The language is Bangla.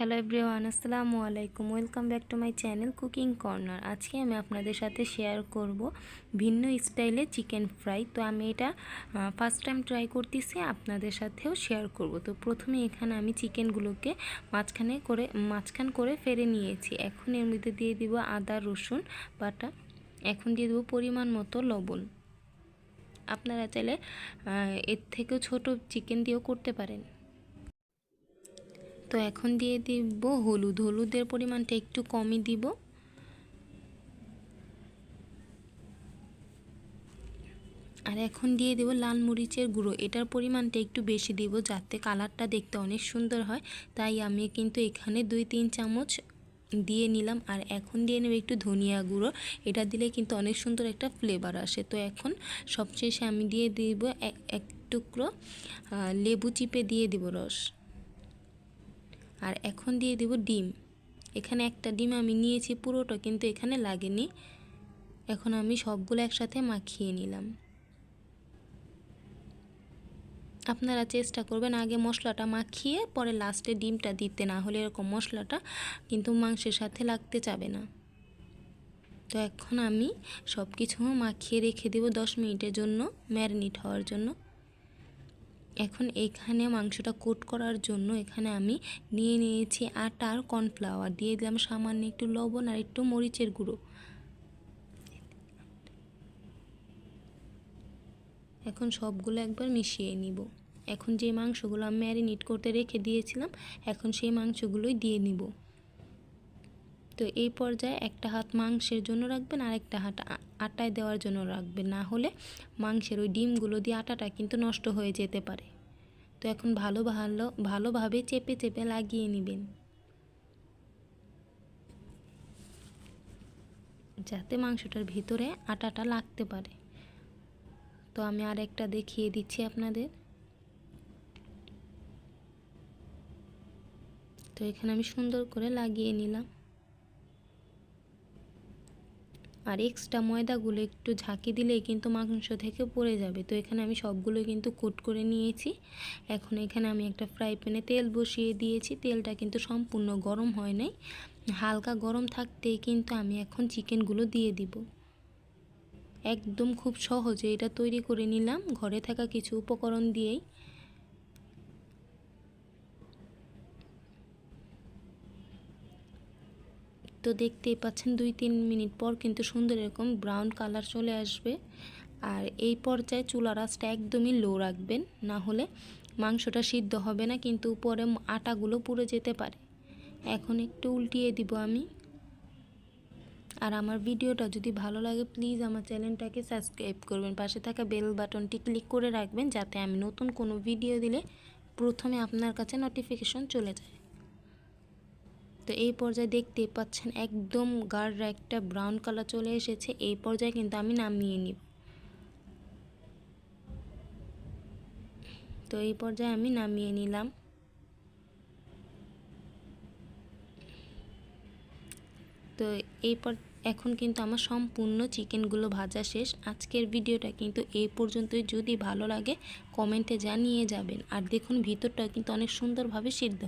হ্যালো এভরিওয়ান আসসালামু আলাইকুম। Welcome back to my channel cooking corner আজকে আমি আপনাদের সাথে শেয়ার করব ভিন্ন স্টাইলে চিকেন ফ্রাই তো আমি এটা ফার্স্ট টাইম ট্রাই করতেছি, আপনাদের সাথেও শেয়ার করব। তো প্রথমে এখানে আমি চিকেনগুলোকে মাঝখানে করে, মাঝখান করে ফেরে নিয়েছি। এখন এর মধ্যে দিয়ে দিব আদা, রসুন, বাটা। এখন দিয়ে দেবো পরিমাণ মতো লবণ। আপনারা চাইলে এর থেকেও ছোট চিকেন দিয়েও করতে পারেন। তো এখন দিয়ে দিব হলুদ। হলুদের পরিমাণটা একটু কমই দিব। আর এখন দিয়ে দেব লাল মরিচের গুঁড়ো। এটার পরিমাণটা একটু বেশি দিব যাতে কালারটা দেখতে অনেক সুন্দর হয়। তাই আমি কিন্তু এখানে দুই তিন চামচ দিয়ে নিলাম। আর এখন দিয়ে নেব একটু ধনিয়া গুঁড়ো। এটা দিলে কিন্তু অনেক সুন্দর একটা ফ্লেভার আসে। তো এখন সবশেষে আমি দিয়ে দিব এক টুকরো লেবু চিপে দিয়ে দিব রস। আর এখন দিয়ে দেব ডিম। এখানে একটা ডিম আমি নিয়েছি পুরোটা, কিন্তু এখানে লাগেনি। এখন আমি সবগুলো একসাথে মাখিয়ে নিলাম। আপনারা চেষ্টা করবেন আগে মশলাটা মাখিয়ে পরে লাস্টে ডিমটা দিতে, না হলে এরকম মশলাটা কিন্তু মাংসের সাথে লাগতে চাবে না। তো এখন আমি সব কিছু মাখিয়ে রেখে দেবো দশ মিনিটের জন্য, ম্যারিনেট হওয়ার জন্য। এখন এখানে মাংসটা কোট করার জন্য এখানে আমি নিয়ে নিয়েছি আটা আর কর্নফ্লাওয়ার। দিয়ে দিলাম সামান্য একটু লবণ আর একটু মরিচের গুঁড়ো। এখন সবগুলো একবার মিশিয়ে নিব। এখন যে মাংসগুলো আমি ম্যারিনেট করতে রেখে দিয়েছিলাম, এখন সেই মাংসগুলোই দিয়ে নিব। তো এই পর্যায়ে একটা হাত মাংসের জন্য রাখবেন আর একটা হাত আটায় দেওয়ার জন্য রাখবেন। না হলে মাংসের ওই ডিমগুলো দিয়ে আটাটা কিন্তু নষ্ট হয়ে যেতে পারে। তো এখন ভালো ভালো, ভালোভাবে চেপে চেপে লাগিয়ে নেবেন। যাতে মাংসটার ভিতরে আটাটা লাগতে পারে। তো আমি আর একটা দেখিয়ে দিচ্ছি আপনাদের। তো এখানে আমি সুন্দর করে লাগিয়ে নিলাম। আর এক্সট্রা ময়দাগুলো একটু ঝাঁকি দিলেই কিন্তু মাংস থেকে পড়ে যাবে। তো এখানে আমি সবগুলো কিন্তু কোট করে নিয়েছি। এখন এখানে আমি একটা ফ্রাই প্যানে তেল বসিয়ে দিয়েছি। তেলটা কিন্তু সম্পূর্ণ গরম হয় নাই। হালকা গরম থাকতেই কিন্তু আমি এখন চিকেনগুলো দিয়ে দিব। একদম খুব সহজে এটা তৈরি করে নিলাম। ঘরে থাকা কিছু উপকরণ দিয়েই। তো দেখতেই পাচ্ছেন দুই তিন মিনিট পর কিন্তু সুন্দর এরকম ব্রাউন কালার চলে আসবে। আর এই পর্যায়ে চুলা রাসটা একদমই লো রাখবেন, না হলে মাংসটা সিদ্ধ হবে না, কিন্তু উপরে আটাগুলো পুড়ে যেতে পারে। এখন একটু উল্টিয়ে দিব আমি। আর আমার ভিডিওটা যদি ভালো লাগে প্লিজ আমার চ্যানেলটাকে সাবস্ক্রাইব করবেন। পাশে থাকা বেল বাটনটি ক্লিক করে রাখবেন, যাতে আমি নতুন কোনো ভিডিও দিলে প্রথমে আপনার কাছে নোটিফিকেশন চলে যায়। তো এই পর্যায়ে দেখতে পাচ্ছেন একদম গাঢ় একটা ব্রাউন কালার চলে এসেছে। এই পর্যায়ে কিন্তু আমি নামিয়ে নিব। তো এই পর্যায়ে আমি নামিয়ে নিলাম। তো এই পর এখন কিন্তু আমার সম্পূর্ণ চিকেনগুলো ভাজা শেষ। আজকের ভিডিওটা কিন্তু এই পর্যন্তই। যদি ভালো লাগে, কমেন্টে জানিয়ে যাবেন। আর দেখুন ভিতরটা কিন্তু অনেক সুন্দরভাবে সিদ্ধ